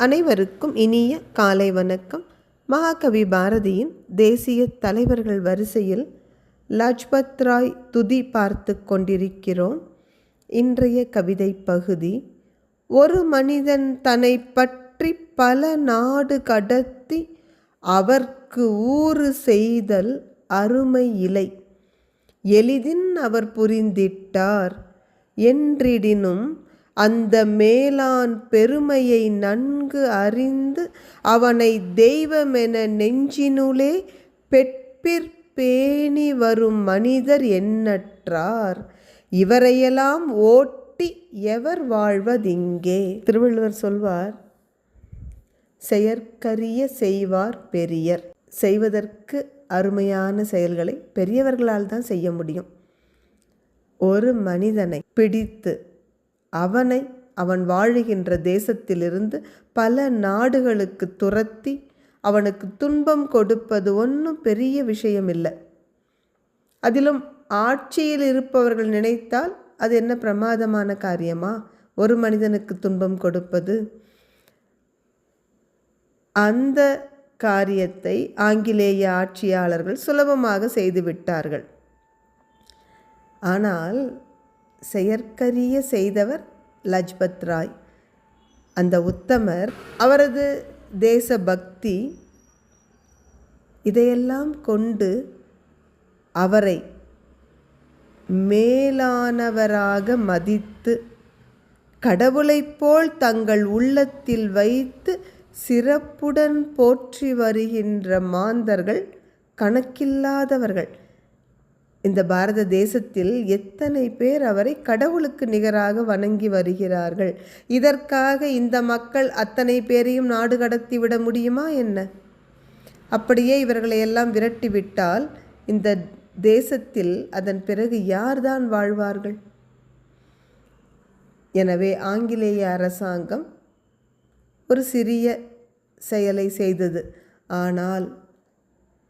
அனைவருக்கும் இனிய காலை வணக்கம். மகாகவி பாரதியின் தேசிய தலைவர்கள் வரிசையில் லஜ்பத் ராய் துதி பார்த்து கொண்டிருக்கிறோம். இன்றைய கவிதை பகுதி ஒரு மனிதன் தன்னை பற்றி பல நாடு கடத்தி அவர்க்கு ஊறு செய்தல் அருமை இலை எளிதின் அவர் புரிந்திட்டார் என்றிடினும் அந்த மேலான் பெருமையை நன்கு அறிந்து அவனை தெய்வமென நெஞ்சினுளே பெட்பிற் பேணி வரும் மனிதர் எண்ணற்றார் இவரையெல்லாம் ஓட்டி எவர் வாழ்வதிங்கே? திருவள்ளுவர் சொல்வார் செயற்கரிய செய்வார் பெரியர். செய்வதற்கு அருமையான செயல்களை பெரியவர்களால் தான் செய்ய முடியும். ஒரு மனிதனை பிடித்து அவனை அவன் வாழுகின்ற தேசத்திலிருந்து பல நாடுகளுக்கு துரத்தி அவனுக்கு துன்பம் கொடுப்பது ஒன்றும் பெரிய விஷயம் இல்லை அதிலும் ஆட்சியில் இருப்பவர்கள் நினைத்தால் அது என்ன பிரமாதமான காரியமா? ஒரு மனிதனுக்கு துன்பம் கொடுப்பது. அந்த காரியத்தை ஆங்கிலேய ஆட்சியாளர்கள் சுலபமாக செய்துவிட்டார்கள் ஆனால் செயற்கரிய செய்தவர் லஜ்பத் ராய். அந்த உத்தமர் அவரது தேசபக்தி இதையெல்லாம் கொண்டு அவரை மேலானவராக மதித்து கடவுளைப் போல் தங்கள் உள்ளத்தில் வைத்து சிறப்புடன் போற்றி வருகின்ற மாந்தர்கள் கணக்கில்லாதவர்கள். இந்த பாரத தேசத்தில் எத்தனை பேர் அவரை கடவுளுக்கு நிகராக வணங்கி வருகிறார்கள்? இதற்காக இந்த மக்கள் அத்தனை பேரையும் நாடு கடத்தி விட முடியுமா என்ன? அப்படியே இவர்களை எல்லாம் விரட்டிவிட்டால் இந்த தேசத்தில் அதன் பிறகு யார்தான் வாழ்வார்கள்? எனவே ஆங்கிலேய அரசாங்கம் ஒரு சிறிய செயலை செய்தது. ஆனால்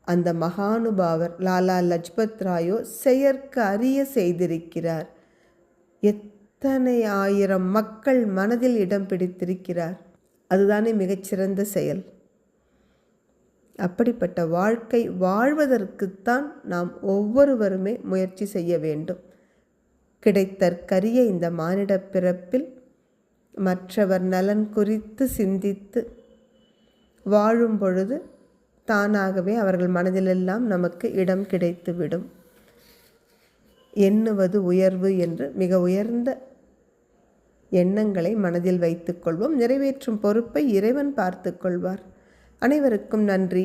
அந்த மகானுபாவர் லாலா லஜ்பத் ராயோ செயற்கு அறிய செய்திருக்கிறார். எத்தனை ஆயிரம் மக்கள் மனதில் இடம் பிடித்திருக்கிறார். அதுதானே மிகச்சிறந்த செயல். அப்படிப்பட்ட வாழ்க்கை வாழ்வதற்குத்தான் நாம் ஒவ்வொருவருமே முயற்சி செய்ய வேண்டும். கிடைத்தற்கரிய இந்த மானிட பிறப்பில் மற்றவர் நலன் குறித்து சிந்தித்து வாழும் பொழுது தானாகவே அவர்கள் மனதிலெல்லாம் நமக்கு இடம் கிடைத்துவிடும். எண்ணுவது உயர்வு என்று மிக உயர்ந்த எண்ணங்களை மனதில் வைத்துக்கொள்வோம் நிறைவேற்றும் பொறுப்பை இறைவன் பார்த்து கொள்வார். அனைவருக்கும் நன்றி.